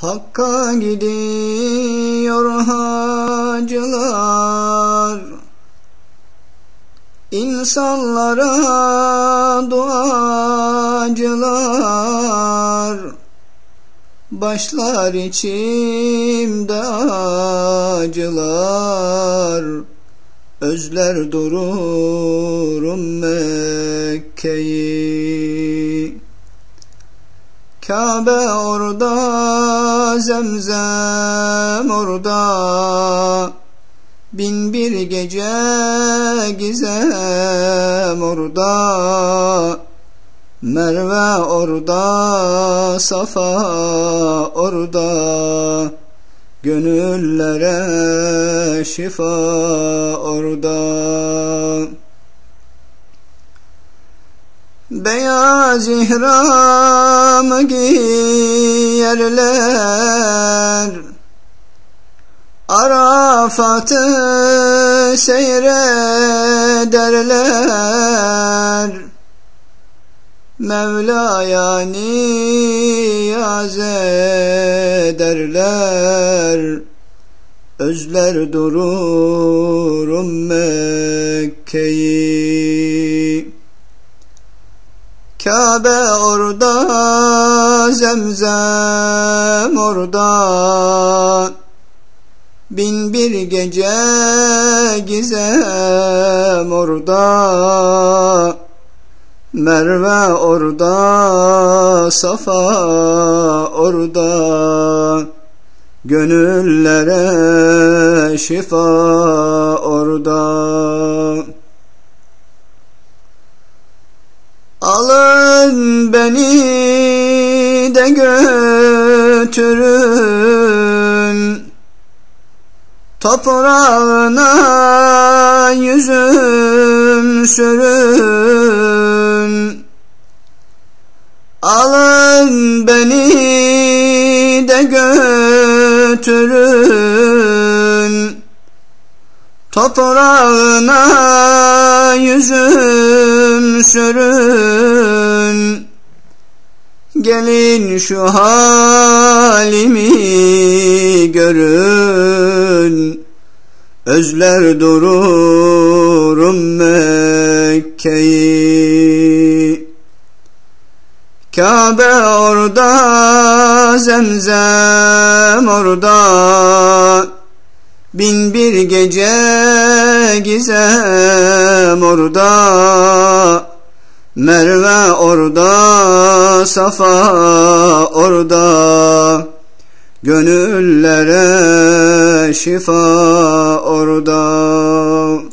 Hakka gidiyor hacılar. İnsanlara duacılar. Başlar içimde acılar. Özler dururum Mekke'yi. Kabe orada, zemzem orada. Bin bir gece gizem orada. Merve orada, Safa orada. Gönüllere şifa orada. Beyaz ihram giyerler Arafat'ı seyrederler. Mevla'ya niyaz ederler. Özler dururum Mekke'yi Kabe orada, zemzem orada. Bin bir gece gizem orada. Merve orada, Safa orada. Gönüllere şifa orada Alın beni de götürün. Toprağına yüzüm sürün. Alın beni de götürün. Toprağına yüzüm sürün. Gelin şu halimi görün. Özler dururum Mekke'yi. Kabe orada, zemzem orada. Bin bir gece gizem orada Merve orada Safa orada. Gönüllere şifa orada